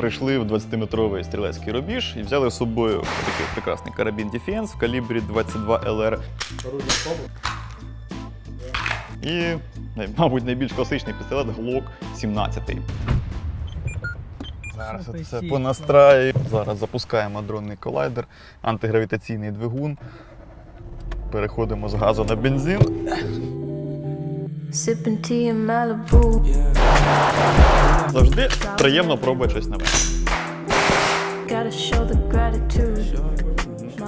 Прийшли в 20-метровий стрілецький рубіж і взяли з собою такий прекрасний карабін Defense в калібрі 22 LR і, мабуть, найбільш класичний пістолет Glock 17. Зараз це все по настраю. Зараз запускаємо дронний колайдер, антигравітаційний двигун. Переходимо з газу на бензин. Sipping tea in Malibu. Завжди приємно пробувати щось нове.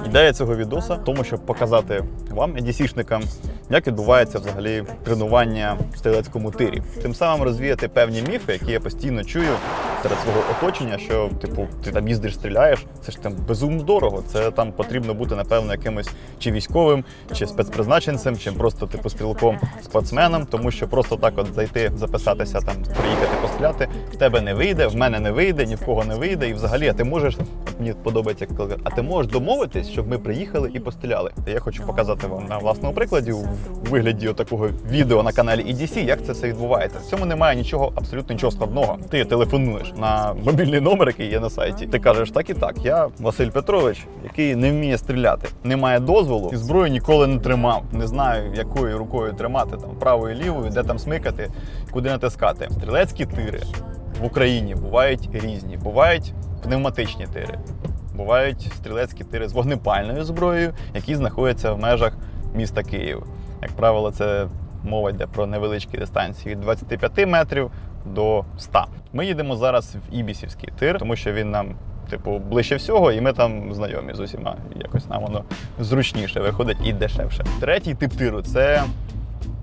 Ідея цього відоса в тому, щоб показати вам, EDC-шникам, як відбувається взагалі тренування в стрілецькому тирі. Тим самим розвіяти певні міфи, які я постійно чую серед свого оточення, що типу ти там їздиш, стріляєш, це ж там безумно дорого. Це там потрібно бути, напевно, якимось чи військовим, чи спецпризначенцем, чи просто типу стрілком спортсменом, тому що просто так от зайти, записатися там, приїхати постріляти, в тебе не вийде, в мене не вийде, ні в кого не вийде. І взагалі, а ти можеш, мені подобається, коли а ти можеш домовитись, щоб ми приїхали і постріляли. Я хочу показати вам на власному прикладі у вигляді такого відео на каналі EDC, як це все відбувається. В цьому немає нічого, абсолютно нічого складного. Ти телефонуєш на мобільний номер, який є на сайті. Ти кажеш, так і так, я Василь Петрович, який не вміє стріляти, не має дозволу і зброю ніколи не тримав. Не знаю, якою рукою тримати там правою, лівою, де там смикати, куди натискати. Стрілецькі тири в Україні бувають різні, бувають пневматичні тири. Бувають стрілецькі тири з вогнепальною зброєю, які знаходяться в межах міста Київ. Як правило, це мова йде про невеличкі дистанції від 25 метрів до 100. Ми їдемо зараз в Ібісівський тир, тому що він нам, типу, ближче всього, і ми там знайомі з усіма. Якось нам воно зручніше виходить і дешевше. Третій тип тиру це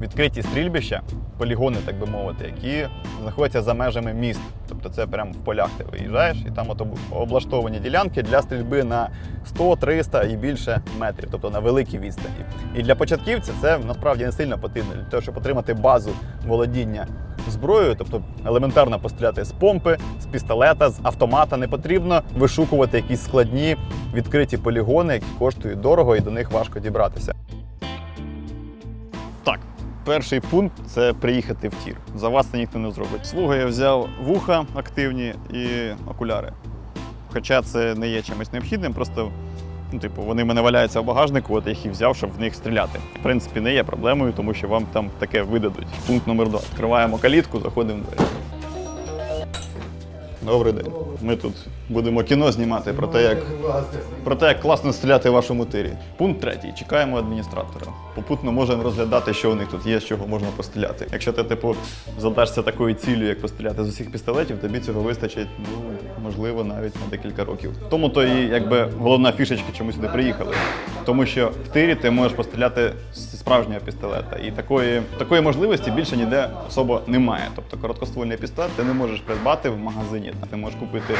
відкриті стрільбища, полігони, так би мовити, які знаходяться за межами міст. Тобто це прямо в полях ти виїжджаєш, і там от облаштовані ділянки для стрільби на 100, 300 і більше метрів, тобто на великій відстані. І для початківців це насправді не сильно потрібно для того, щоб отримати базу володіння зброєю, тобто елементарно постріляти з помпи, з пістолета, з автомата. Не потрібно вишукувати якісь складні відкриті полігони, які коштують дорого і до них важко дібратися. Так, перший пункт це приїхати в тір. За вас це ніхто не зробить. Слуга я взяв вуха активні і окуляри. Хоча це не є чимось необхідним, просто ну, типу, вони в мене валяються в багажнику, от я їх і взяв, щоб в них стріляти. В принципі, не є проблемою, тому що вам там таке видадуть. Пункт номер два. Відкриваємо калітку, заходимо в двері. Добрий день. Ми тут будемо кіно знімати про те, як про те, як класно стріляти в вашому тирі. Пункт третій. Чекаємо адміністратора. Попутно можемо розглядати, що у них тут є, з чого можна постріляти. Якщо ти, типу, задашся такою ціллю, як постріляти з усіх пістолетів, тобі цього вистачить, ну, можливо, навіть на декілька років. Тому то і якби головна фішечка, чому сюди приїхали. Тому що в тирі ти можеш постріляти з справжнього пістолета. І такої, такої можливості більше ніде особо немає. Тобто короткоствольний пістолет ти не можеш придбати в магазині. Ти можеш купити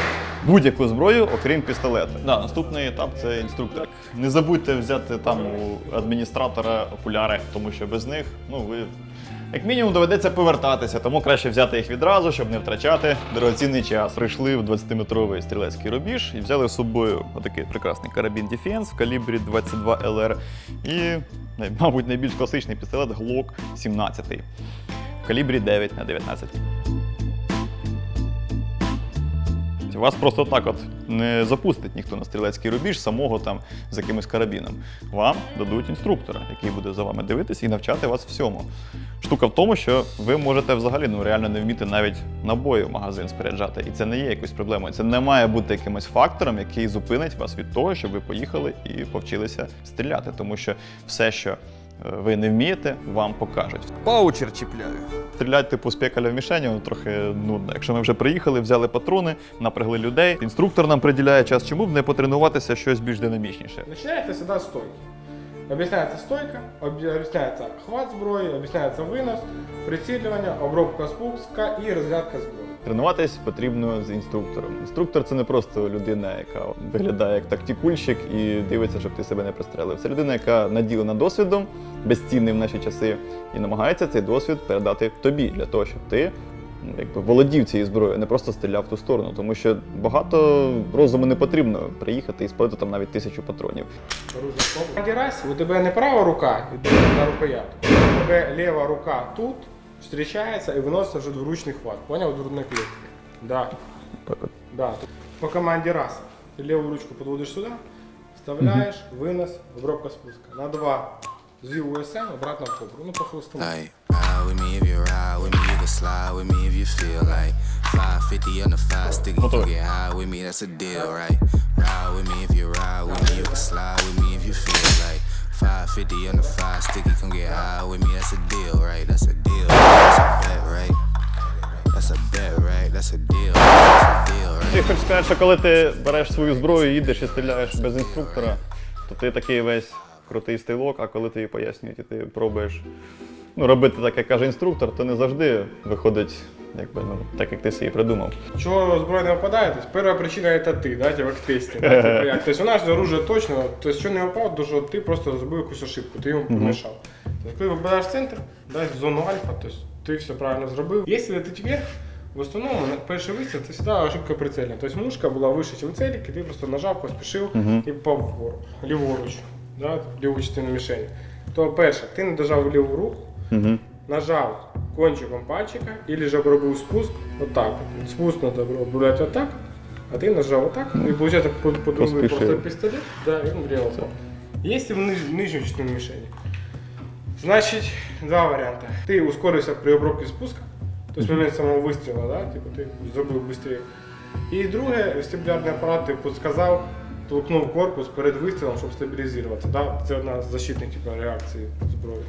будь-яку зброю, окрім пістолета. Да, наступний етап це інструктор. Не забудьте взяти там у адміністратора окуляри, тому що без них ну ви. Як мінімум доведеться повертатися, тому краще взяти їх відразу, щоб не втрачати дорогоцінний час. Прийшли в 20-метровий стрілецький рубіж і взяли з собою отакий прекрасний карабін Defense в калібрі 22 LR і, мабуть, найбільш класичний пістолет Glock 17 в калібрі 9 на 19. Вас просто так от не запустить ніхто на стрілецький рубіж самого там з якимось карабіном. Вам дадуть інструктора, який буде за вами дивитись і навчати вас всьому. Штука в тому, що ви можете взагалі ну реально не вміти навіть набої в магазин споряджати. І це не є якоюсь проблемою. Це не має бути якимось фактором, який зупинить вас від того, щоб ви поїхали і повчилися стріляти. Тому що все, що ви не вмієте, вам покажуть. Паучер чіпляю. Стріляти типу з пекаля в мішені ну, трохи нудно. Якщо ми вже приїхали, взяли патрони, напрягли людей. Інструктор нам приділяє час, чому б не потренуватися щось більш динамічніше. Начинается всегда с стойки. Объясняется стойка, объ- объясняется хват зброї, объясняется вынос, прицеливание, обробка спуска і розрядка зброї. Тренуватись потрібно з інструктором. Інструктор це не просто людина, яка виглядає як тактикульщик і дивиться, щоб ти себе не пристрелив. Це людина, яка наділена досвідом, безцінним в наші часи, і намагається цей досвід передати тобі для того, щоб ти. ну, Якби володів цією зброєю, не просто стріляв в ту сторону, тому що багато розуму не потрібно приїхати і спалити там навіть тисячу патронів. Раз, у тебе не права рука йде на рукоятку, у тебе ліва рука тут зустрічається і виноситься вже в ручний хват. Поняв? В грудної клітки. Да. Да. По команде раз. Ты левую ручку подводишь сюда, вставляешь, вынос, обробка спуска. На два. Зил УСМ, обратно в кобру. Ну, по хвосту. Like, ride with me if you ride with me, you can slide with me if you feel like 550 on the five stick, you can get high with me, that's a deal, right? Ride with me if you ride with me, you can slide with me if you feel like 550 on the five stick, you can get high with me, that's a deal? That's a bet, right? That's a bet, right? That's a deal, that's a deal, right? Ти хочеш сказати, коли ти береш свою зброю, їдеш і стріляєш без інструктора, то ти такий весь крутий стрілок, а коли їй пояснюють, і ти пробуєш ну, робити так, як каже інструктор, то не завжди виходить якби, ну, так, як ти собі придумав. Чего зброя не выпадает? То есть первая причина это ты, да, типа к тесте. Да, типа, як. То есть у нас оружие точно, то есть что не упал, то что ты просто забыл якусь ошибку, ты ему помешал. То есть, ты попадаешь в центр, да, в зону альфа, то есть ты все правильно зробив. Если летить вверх, в основному на перший вистріл це завжди ошибка прицельна. Тобто мушка була вище, ніж целик, і ти просто нажав, поспішив і попав вгору, ліворуч, да, в ліву частину мішені. То перше, ти не дожав ліву руку, Угу. нажав кончиком пальчика или же обробив спуск вот так. вот. Спуск надо обрубать вот так, а ты нажал вот так, и получается под, под рулы Поспешил. просто пистолет, да, и он врезался. Если в ниж- нижнюю частину мишени, значит, два варианта. Ты ускоришься при обробке спуска, то есть в момент самого выстрела, да, типа ты зробив быстрее. І друге, вестибулярний апарат ти подсказав, толкнув корпус перед вистрілом, щоб стабілізуватися. Да? Це одна з защитних типу, реакцій зброї.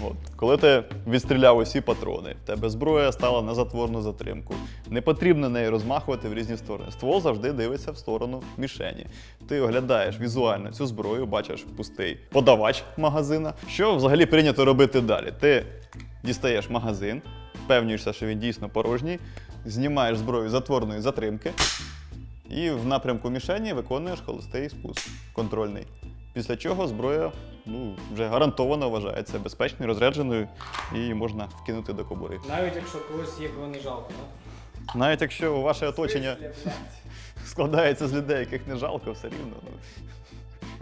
От. Коли ти відстріляв усі патрони, в тебе зброя стала на затворну затримку. Не потрібно нею розмахувати в різні сторони. Ствол завжди дивиться в сторону мішені. Ти оглядаєш візуально цю зброю, бачиш пустий подавач магазина. Що взагалі прийнято робити далі? Ти дістаєш магазин, впевнюєшся, що він дійсно порожній, знімаєш зброю затворної затримки і в напрямку мішені виконуєш холостий спуск контрольний. Після чого зброя ну, вже гарантовано вважається безпечною, розрядженою і її можна вкинути до кобури. Навіть якщо когось є, кого не жалко, да? Навіть якщо ваше оточення складається з людей, яких не жалко, все рівно. Ну.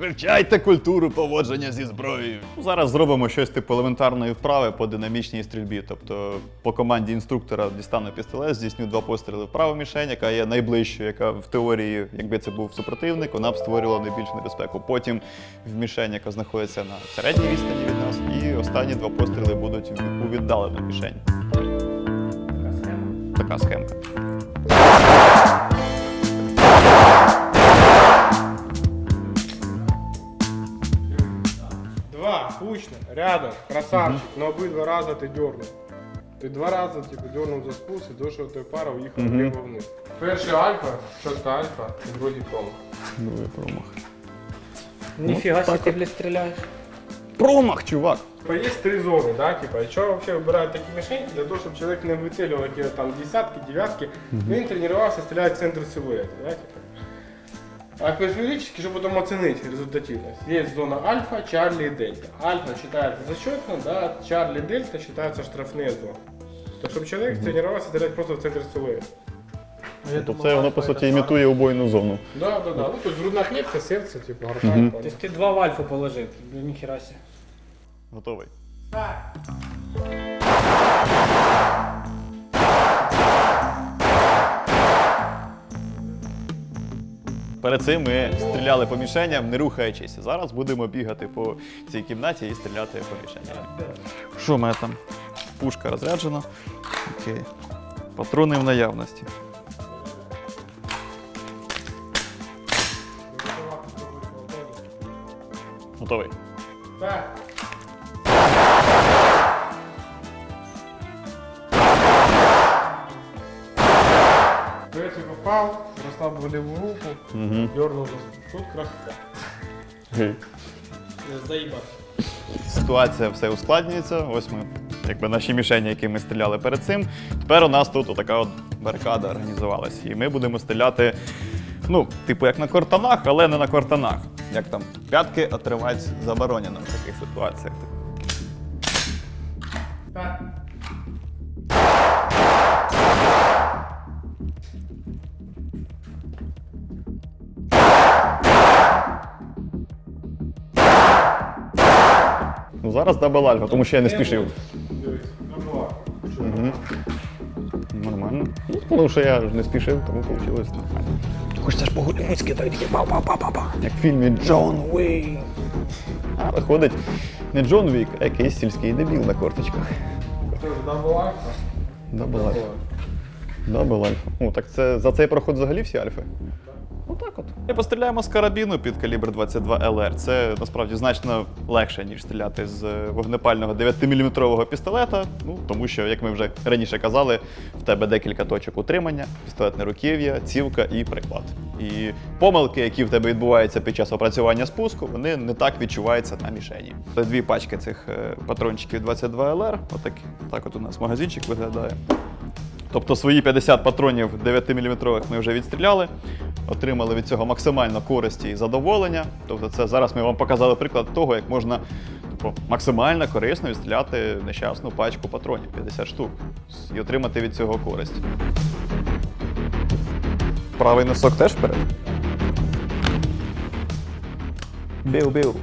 Вивчайте культуру поводження зі зброєю. Ну, Зараз зробимо щось типу елементарної вправи по динамічній стрільбі. Тобто по команді інструктора дістану пістолет, здійсню два постріли в праву мішень, яка є найближчою, яка в теорії, якби це був супротивник, вона б створювала найбільшу небезпеку. Потім в мішень, яка знаходиться на середній відстані від нас, і останні два постріли будуть у віддалену мішень. Така схема. Така схемка. Рядом, красавчик, но обидва рази ти дернув. Ти два рази типу, дернув за спуск і дійшов до пара, уїхав вліво вниз. Перший альфа, чітка альфа, і другий промах. Другий промах. Ніфіга себе ти, блядь, стріляєш. Промах, чувак! Типа, Є три зони, да, типа, і чого вообще вибирають такі мішені? Для того, щоб чоловік не вицілював які там десятки, дев'ятки, він тренувався стріляти в центр силуета, да, типа. А периферически, чтобы потом оценить результативность, есть зона альфа, чарли и дельта. Альфа считается зачетно, да, чарли, дельта считаются штрафные зоны. Так, чтобы человек тренировался стрелять просто в центр силуэта. Тобто це воно по суті імітує убойну зону. Да, да, да. Ну, то есть грудная клетка, сердце, типа, гортань. Тобто ти два в альфу положив. Ну, ніхіра себе. Перед цим ми стріляли по мішеням, не рухаючись. Зараз будемо бігати по цій кімнаті і стріляти по мішеням. Що в мене там? Пушка розряджена. Окей. Патрони в наявності. Готовий. Так. Попал, расслабил левую руку, дернул за. Тут красота. Заїбати. Ситуація все ускладнюється. Ось ми, якби наші мішені, які ми стріляли перед цим. Тепер у нас тут така от барикада організувалась. І ми будемо стріляти, ну, типу, як на кортанах, але не на кортанах. Як там п'ятки отривати заборонено в таких ситуаціях. Так. Зараз дабл альфа, тому що я не спішив. Ну. Нормально. Ну, тому що я ж не спішив, тому вийшло нормально. Хочеться ж по-голівудськи так тільки па-па-па-па-па. Як в фільмі Джон Уей. А виходить не Джон Вік, а якийсь сільський дебіл на корточках. Це вже дабл альфа. Дабл альфа. Дабл альфа. Ну, так це за цей проход взагалі всі альфи? Отак от. Ми постріляємо з карабіну під калібр 22 ЛР. Це насправді значно легше, ніж стріляти з е, вогнепального 9-мм пістолета. Ну, тому що, як ми вже раніше казали, в тебе декілька точок утримання, пістолетне руків'я, цівка і приклад. І помилки, які в тебе відбуваються під час опрацювання спуску, вони не так відчуваються на мішені. Це дві пачки цих е, патрончиків 22 ЛР. Отак, так от у нас магазинчик виглядає. Тобто свої 50 патронів 9-мм ми вже відстріляли, отримали від цього максимально користі і задоволення. Тобто, це зараз ми вам показали приклад того, як можна типу, максимально корисно відстріляти нещасну пачку патронів 50 штук і отримати від цього користь. Правий носок теж вперед. Біу-біу.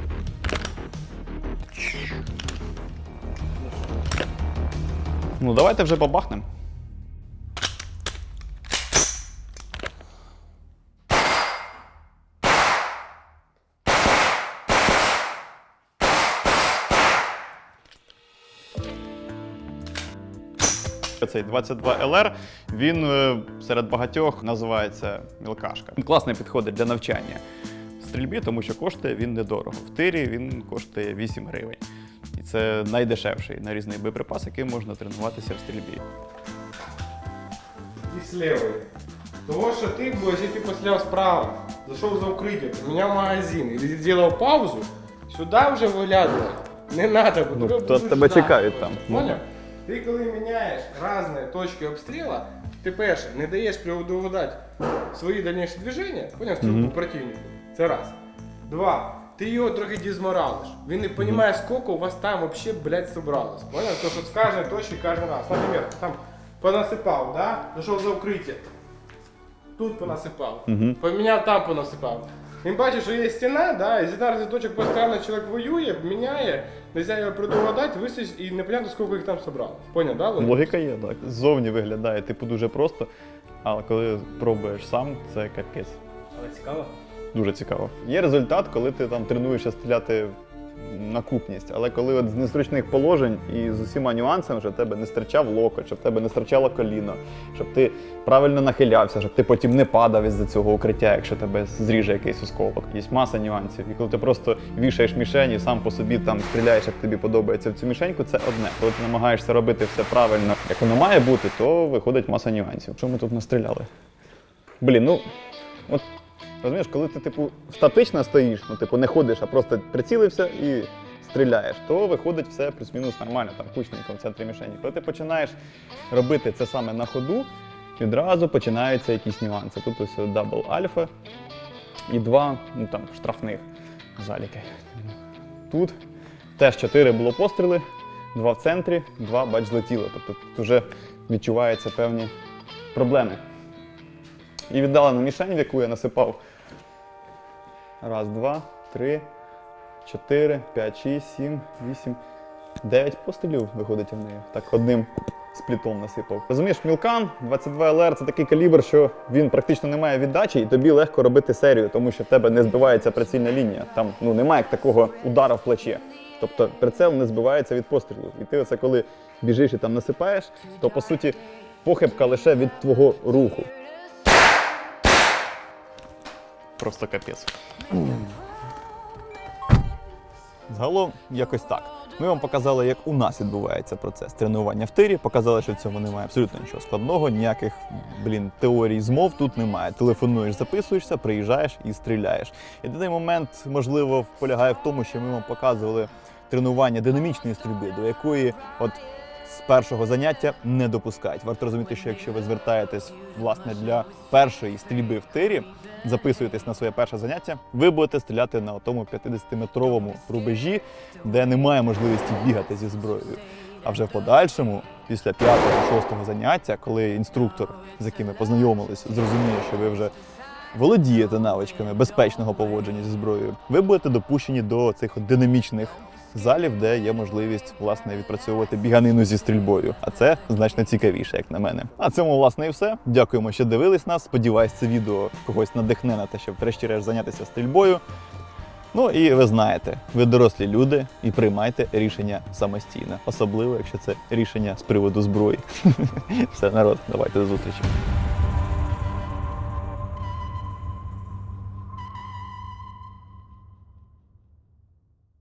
Ну, давайте вже побахнемо. Цей 22 LR, він е, серед багатьох називається мілкашка. Він класно підходить для навчання стрільбі, тому що коштує він недорого. В тирі він коштує 8 гривень. І це найдешевший нарізний боєприпас, яким можна тренуватися в стрільбі. І з. Того, що ти будеш, якщо ти постріляв справа, зайшов за укриття, поміняв магазин і зробив паузу, сюди вже виглядувати. Не треба, бо Ну, тебе чекають там. Поняв? Ти коли міняєш різні точки обстрілу, ти перше, не даєш предугадати свої дальніші движення, поняв, стрілку противнику. Це раз. Два. Ти його трохи дізморалиш. Він не розуміє, скільки у вас там взагалі, блядь, собралось. Поняв? То, що з кожної точки кожен раз. Наприклад, там понасипав, да? Зайшов за укриття. Тут понасипав. Поміняв там понасипав. Він бачить, що є стіна, да, і з точок постійно чоловік воює, міняє, нельзя його предугадати, висить і непонятно, скільки їх там собралось. Поняв, да? Володя? Логіка є, так. Ззовні виглядає типу дуже просто, але коли пробуєш сам, це капець. Але цікаво. Дуже цікаво. Є результат, коли ти там тренуєшся стріляти на купність, але коли от з незручних положень і з усіма нюансами, щоб тебе не стирчав локоть, щоб тебе не стирчало коліно, щоб ти правильно нахилявся, щоб ти потім не падав із-за цього укриття, якщо тебе зріже якийсь осколок. Є маса нюансів. І коли ти просто вішаєш мішень і сам по собі там стріляєш, як тобі подобається в цю мішеньку, це одне. Коли ти намагаєшся робити все правильно, як воно має бути, то виходить маса нюансів. Що ми тут настріляли? Блін, ну от Розумієш, коли ти, типу, статично стоїш, ну, типу, не ходиш, а просто прицілився і стріляєш, то виходить все плюс-мінус нормально, там кучненько в центрі мішені. Коли ти починаєш робити це саме на ходу, відразу починаються якісь нюанси. Тут ось дабл альфа і два ну, там, штрафних заліки. Тут теж чотири було постріли, два в центрі, два бач злетіло. Тобто тут вже відчуваються певні проблеми. І віддалена мішень, в яку я насипав. Раз, два, три, чотири, п'ять, шість, сім, вісім, дев'ять пострілів виходить в неї. Так, одним сплітом насипав. Розумієш, мілкан 22 ЛР це такий калібр, що він практично не має віддачі, і тобі легко робити серію, тому що в тебе не збивається прицільна лінія. Там ну немає як такого удара в плече. Тобто прицел не збивається від пострілу. І ти оце коли біжиш і там насипаєш, то по суті похибка лише від твого руху. Просто капець. Загалом якось так. Ми вам показали, як у нас відбувається процес тренування в тирі. Показали, що в цьому немає абсолютно нічого складного, ніяких блін, теорій змов тут немає. Телефонуєш, записуєшся, приїжджаєш і стріляєш. Єдиний момент, можливо, полягає в тому, що ми вам показували тренування динамічної стрільби, до якої от з першого заняття не допускають. Варто розуміти, що якщо ви звертаєтесь власне для першої стрільби в тирі, записуєтесь на своє перше заняття, ви будете стріляти на тому 50-метровому рубежі, де немає можливості бігати зі зброєю. А вже в подальшому, після п'ятого-шостого заняття, коли інструктор, з яким ви познайомились, зрозуміє, що ви вже володієте навичками безпечного поводження зі зброєю, ви будете допущені до цих динамічних залів, де є можливість власне відпрацьовувати біганину зі стрільбою. А це значно цікавіше, як на мене. А цьому власне і все. Дякуємо, що дивились нас. Сподіваюсь, це відео когось надихне на те, щоб врешті-решт зайнятися стрільбою. Ну і ви знаєте, ви дорослі люди і приймайте рішення самостійно, особливо якщо це рішення з приводу зброї. Все, народ, давайте до зустрічі.